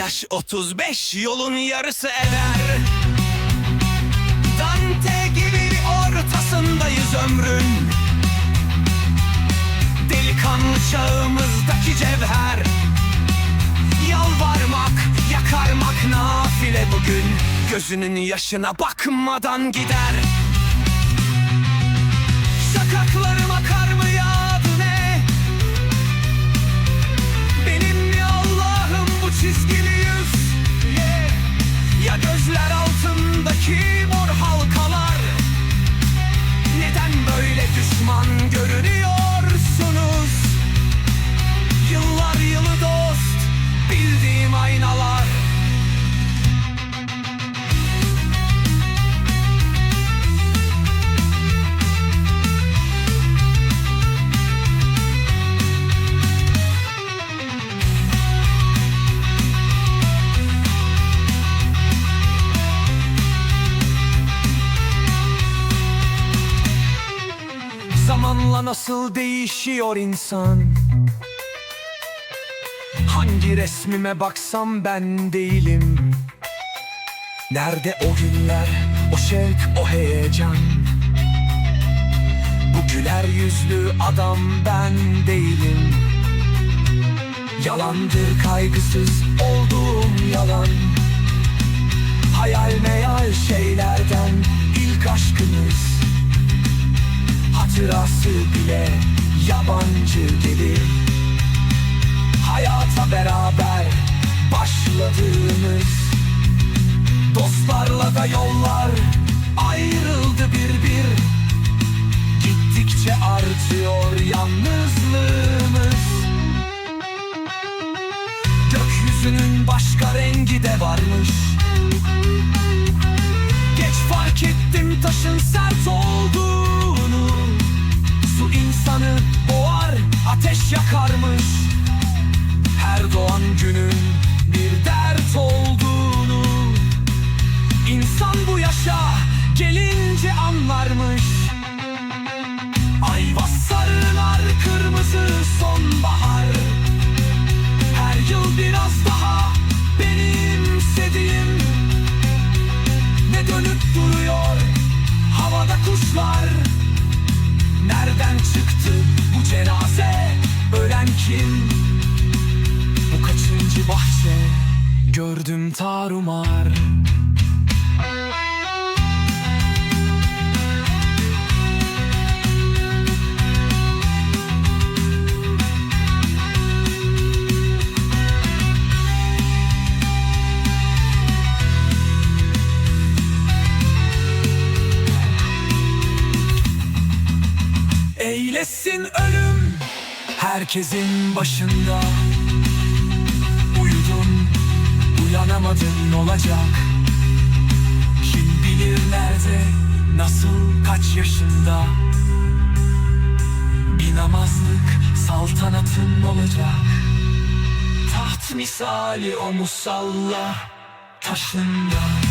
Yaş 35 yolun yarısı eder. Dante gibi ortasındayız ömrün. Delikanlı çağımızdaki cevher. Yalvarmak, yakarmak nafile bugün. Gözünün yaşına bakmadan gider Zamanla nasıl değişiyor insan? Hangi resmime baksam ben değilim. Nerede o günler, o şevk, o heyecan? Bu güler yüzlü adam ben değilim. Yalandır kaygısız olduğum yalan. Hayal meyal şeylerden ilk aşkımız Hatırası bile yabancı gelir Hayata beraber başladığımız Dostlarla da yollar ayrıldı bir bir. Gittikçe artıyor yalnızlığımız. Gökyüzünün başka rengi de varmış. Geç fark ettim taşın sert olduğunu kuşlar. Nereden çıktı bu cenaze? Ölen kim? Bu kaçıncı bahçe? Gördüm tarumar Eylesin ölüm herkesin başında. Uyudun uyanamadın olacak. Kim bilir nerede nasıl kaç yaşında? Bir namazlık saltanatın olacak. Taht misali o musalla taşında